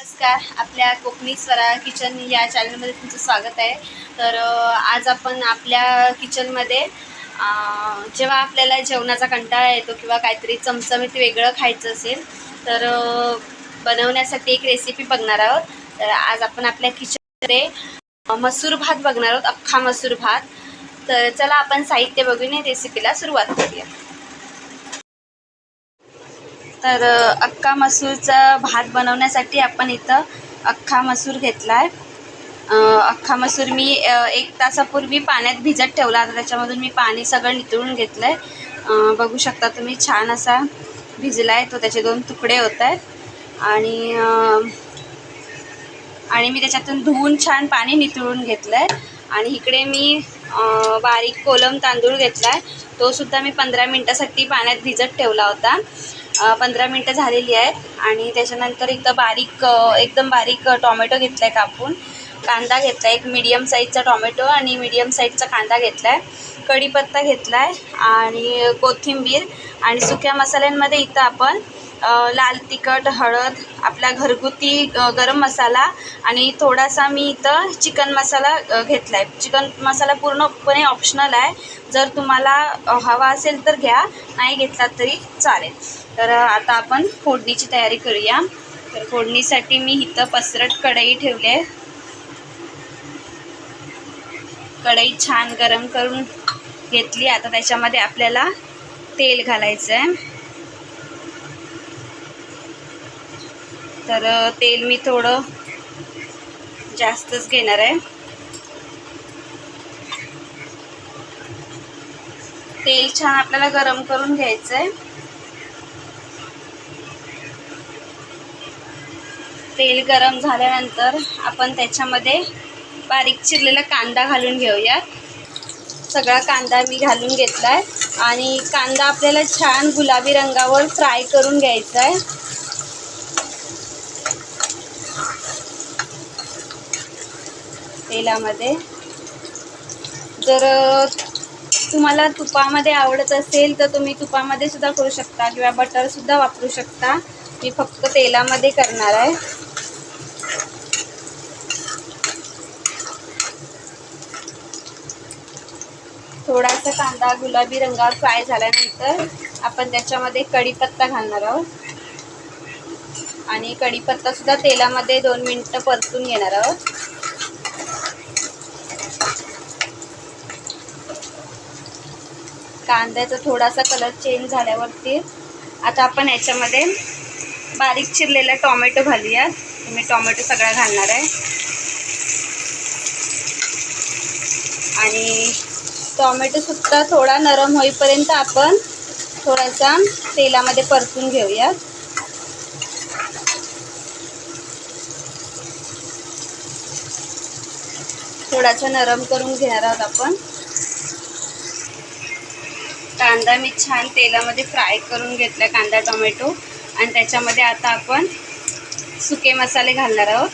नमस्कार आपल्या कोकणी स्वरा किचन या चॅनलमध्ये तुमचं स्वागत आहे. तर आज आपण आपल्या किचनमध्ये जेव्हा आपल्याला जेवणाचा कंटाळा येतो किंवा काहीतरी चमचमीत वेगळं खायचं असेल तर बनवण्यासाठी एक रेसिपी बघणार आहोत. तर आज आपण आपल्या किचनमध्ये मसूर भात बघणार आहोत अख्खा मसूर भात. तर चला आपण साहित्य बघून रेसिपीला सुरुवात करूया. तर अख्खा मसूरचा भात बनवण्यासाठी आपण इथं अख्खा मसूर घेतला आहे अख्खा मसूर मी एक तासापूर्वी पाण्यात भिजत ठेवला आता त्याच्यामधून मी पाणी सगळं नितळून घेतलं आहे बघू शकता तुम्ही छान असा भिजला आहे तो. त्याचे दोन तुकडे होत आहेत आणि आणि मी त्याच्यातून धुवून छान पाणी नितळून घेतलं आहे आणि इकडे मी बारीक कोलम तांदूळ घेतला आहे तोसुद्धा मी पंधरा मिनटासाठी पाण्यात भिजत ठेवला होता. पंधरा मिनटं झालेली आहेत आणि त्याच्यानंतर इथं बारीक एकदम बारीक टॉमॅटो घेतला आहे कापून. कांदा घेतला आहे एक मीडियम साईजचा टॉमॅटो आणि मीडियम साईजचा कांदा घेतला आहे कढीपत्ता घेतला आहे आणि कोथिंबीर आणि सुक्या मसाल्यांमध्ये इथं आपण लाल तिखट हळद आपला घरगुती गरम मसाला आणि थोडासा मी इथं चिकन मसाला घेतला आहे चिकन मसाला पूर्णपणे ऑप्शनल आहे. जर तुम्हाला हवा असेल तर घ्या नाही घेतला तरी चालेल. तर आता आपण फोडणीची तयारी करूया. तर फोडणीसाठी मी इथं पसरट कढई ठेवली आहे. कढई छान गरम करून घेतली. आता त्याच्यामध्ये आपल्याला तेल घालायचं आहे तर तेल मी थोडं जास्तच घेणार आहे. तेल छान आपल्याला गरम करून घ्यायचं आहे तेल गरम झाल्यानंतर आपण त्याच्यामध्ये बारीक चिरलेला कांदा घालून घेऊयात. सगळा कांदा मी घालून घेतला आहे आणि कांदा आपल्याला छान गुलाबी रंगावर फ्राय करून घ्यायचा आहे तेलामध्ये. जर तुम्हाला तुपामध्ये आवडत असेल तर तुम्ही तुपामध्ये सुद्धा करू शकता किंवा बटरसुद्धा वापरू शकता. मी फक्त तेलामध्ये करणार आहे. थोडासा कांदा गुलाबी रंगावर फ्राय झाल्यानंतर आपण त्याच्यामध्ये कढीपत्ता घालणार आहोत. आणि कढीपत्ता सुद्धा तेलामध्ये दोन मिनटं परतून घेणार आहोत. कांद्याचा थोडासा कलर चेंज झाल्यावरती आता आपण याच्यामध्ये बारीक चिरलेला टॉमॅटो घालूयात. मी टॉमॅटो सगळा घालणार आहे. आणि टॉमॅटोसुद्धा थोडा नरम होईपर्यंत आपण थोडासा तेलामध्ये परतून घेऊयात. थोडासा नरम करून घेणार आहोत आपण. कांदा मी छान तेलामध्ये फ्राय करून घेतला कांदा टोमॅटो. आणि त्याच्यामध्ये आता आपण सुके मसाले घालणार आहोत.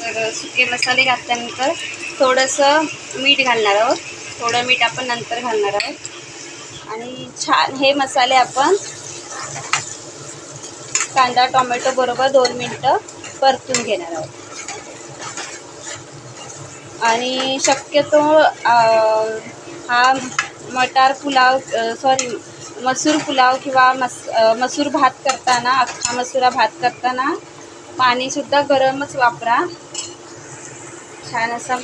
तर सुके मसाले घातल्यानंतर थोडंसं मीठ घालणार आहोत. थोडं मीठ आपण नंतर घालणार आहोत. आणि छान हे मसाले आपण कांदा टोमॅटो बरोबर दोन मिनटं परतून घेणार आहोत. आणि शक्यतो हा मटार पुलाव सॉरी मसूर पुलाव किंवा मस मसूर भात करताना अख्खा मसुरा भात करताना पाणीसुद्धा गरमच वापरा. छान असं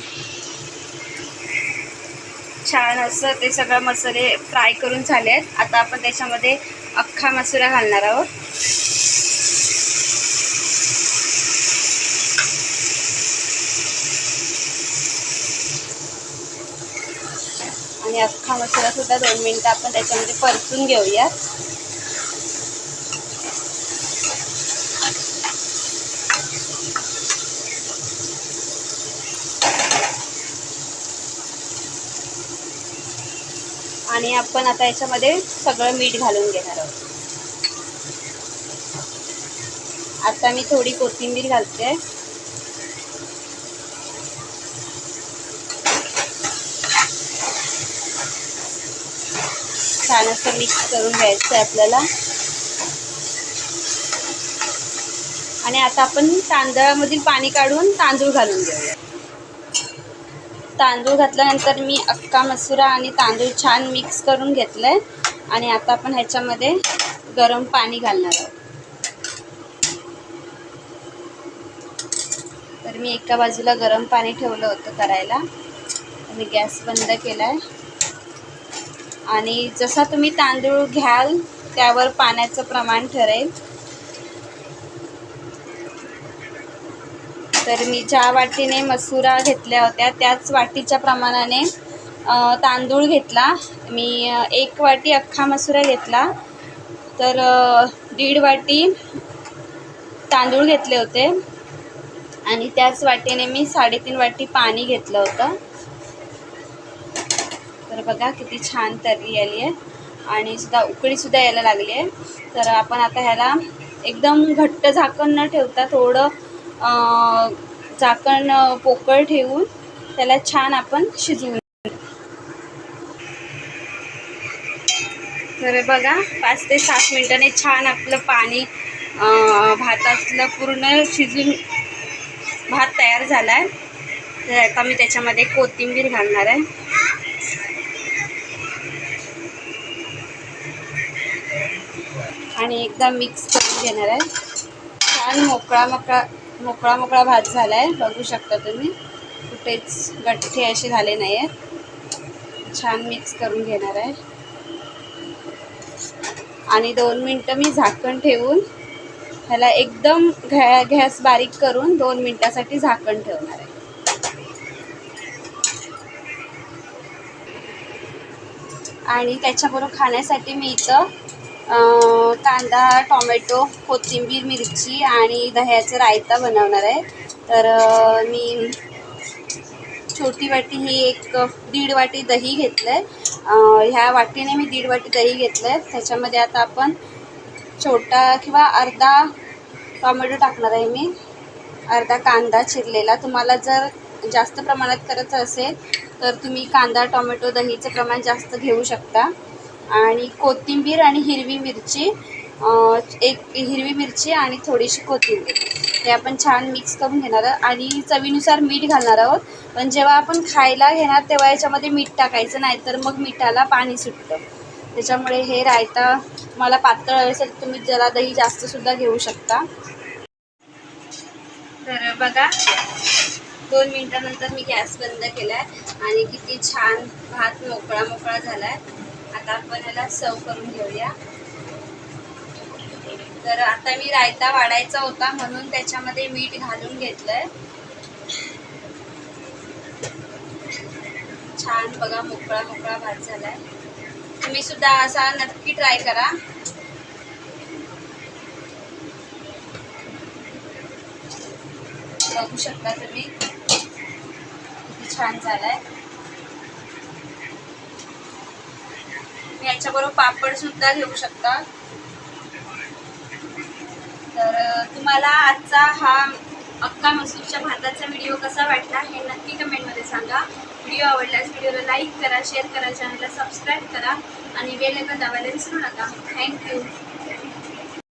छान असं ते सगळं मसाले फ्राय करून झाले आहेत आता आपण त्याच्यामध्ये अख्खा मसुरा घालणार आहोत. आणि अख्खा मसाला सुद्धा दोन मिनटं आपण त्याच्यामध्ये परतून घेऊया आणि आपण आता याच्यामध्ये सगळं मीठ घालून घेणार आहोत. आता मी थोडी कोथिंबीर घालते. छान असं मिक्स करून घ्यायचं आहे आपल्याला. आणि आता आपण तांदळामधील पाणी काढून तांदूळ घालून घेऊया. तांदूळ घातल्यानंतर मी अक्का मसुरा आणि तांदूळ छान मिक्स करून घेतलं आहे आणि आता आपण ह्याच्यामध्ये गरम पाणी घालणार आहोत. तर मी एका बाजूला गरम पाणी ठेवलं होतं करायला. मी गॅस बंद केला आहे आणि जसा तुम्ही तांदूळ घ्याल त्यावर पाण्याचं प्रमाण ठरेल. तर मी ज्या वाटीने मसुरा घेतल्या होत्या त्याच वाटीच्या प्रमाणाने तांदूळ घेतला. मी एक वाटी अख्खा मसुरा घेतला. तर दीड वाटी तांदूळ घेतले होते. आणि त्याच वाटीने मी साडेतीन वाटी पाणी घेतलं होतं. तर बघा किती छान तर्री आली आहे. आणि सुद्धा उकळीसुद्धा यायला लागली आहे. तर आपण आता ह्याला एकदम घट्ट झाकण न ठेवता थोडं झाकण पोकळ ठेवून त्याला छान आपण शिजवून तर बघा पाच ते सात मिनटाने छान आपलं पाणी भातातलं पूर्ण शिजून भात तयार झाला आहे तर आता मी त्याच्यामध्ये कोथिंबीर घालणार आहे. आणि एकदा मिक्स करून घेणार आहे. छान मोकळा मोकळा मोकळा मोकळा भात झाला आहे बघू शकता तुम्ही. कुठेच गठ्ठे असे झाले नाही आहेत छान मिक्स करून घेणार आहे. आणि दोन मिनटं मी झाकण ठेवून ह्याला एकदम घ्या गॅस बारीक करून दोन मिनटासाठी झाकण ठेवणार आहे. आणि त्याच्याबरोबर खाण्यासाठी मी इथं कांदा टोमॅटो कोथिंबीर मिरची आणि दह्याचं रायता बनवणार आहे. तर मी छोटी वाटी ही एक दीड वाटी दही घेतलं आहे ह्या वाटीने मी दीड वाटी दही घेतलं आहे त्याच्यामध्ये आता आपण छोटा किंवा अर्धा टोमॅटो टाकणार आहे मी. अर्धा कांदा चिरलेला. तुम्हाला जर जास्त प्रमाणात करायचं असेल तर तुम्ही कांदा टोमॅटो दहीचं प्रमाण जास्त घेऊ शकता. आणि कोथिंबीर आणि हिरवी मिरची एक हिरवी मिरची आणि थोडीशी कोथिंबीर. हे आपण छान मिक्स करून घेणार आहोत आणि चवीनुसार मीठ घालणार आहोत. पण जेव्हा आपण खायला घेणार तेव्हा याच्यामध्ये मीठ टाकायचं नाही तर मग मिठाला पाणी सुटतं. त्याच्यामुळे हे रायता मला पातळ हवे असेल तर तुम्ही जरा दही जास्तसुद्धा घेऊ शकता. तर बघा दोन मिनटानंतर मी गॅस बंद केला आहे आणि किती छान भात मोकळा मोकळा झाला आहे आता आपण याला सर्व करून घेऊया. तर आता मी रायता वाढायचा होता म्हणून त्याच्यामध्ये मीठ घालून घेतलंय. छान बघा मोकळा मोकळा भात झालाय. तुम्ही सुद्धा असा नक्की ट्राय करा. बघू शकता तुम्ही. किती छान झालाय. याच्याबरोबर पापड सुद्धा घेऊ शकता. तर तुम्हाला आजचा हा अक्का मसूरच्या भाताचा व्हिडिओ कसा वाटला हे नक्की कमेंटमध्ये सांगा. व्हिडिओ आवडल्यास व्हिडिओला लाईक करा शेअर करा चॅनलला सबस्क्राईब करा आणि बेल दाबायला विसरू नका. थँक्यू